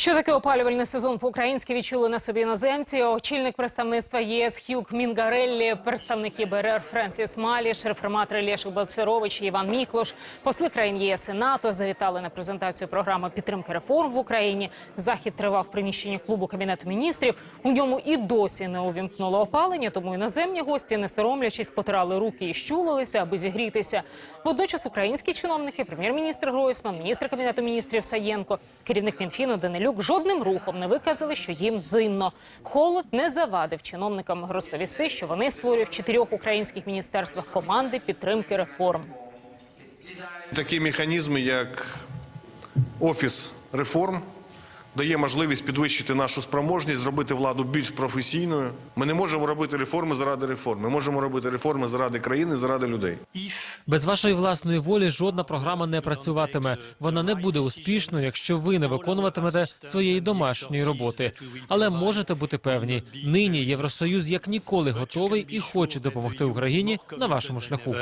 Що таке опалювальний сезон по-українськи відчули на собі іноземці? Очільник представництва ЄС Хюг Мінгареллі, представники БРР Френсіс Маліш, реформатори Лєшик Белцерович і Іван Міклош, посли країн ЄС і НАТО завітали на презентацію програми підтримки реформ в Україні. Захід тривав в приміщенні клубу кабінету міністрів. У ньому і досі не увімкнуло опалення, тому іноземні гості, не соромлячись, потирали руки і щулилися, аби зігрітися. Водночас українські чиновники, прем'єр-міністр Гройсман, міністр кабінету міністрів Саєнко, керівник Мінфіну Данилюк жодним рухом не виказали, що їм зимно. Холод не завадив чиновникам розповісти, що вони створюють в чотирьох українських міністерствах команди підтримки реформ. Такі механізми, як офіс реформ, дає можливість підвищити нашу спроможність, зробити владу більш професійною. Ми не можемо робити реформи заради реформ. Ми можемо робити реформи заради країни, заради людей. Без вашої власної волі жодна програма не працюватиме. Вона не буде успішною, якщо ви не виконуватимете своєї домашньої роботи. Але можете бути певні, нині Євросоюз як ніколи готовий і хоче допомогти Україні на вашому шляху.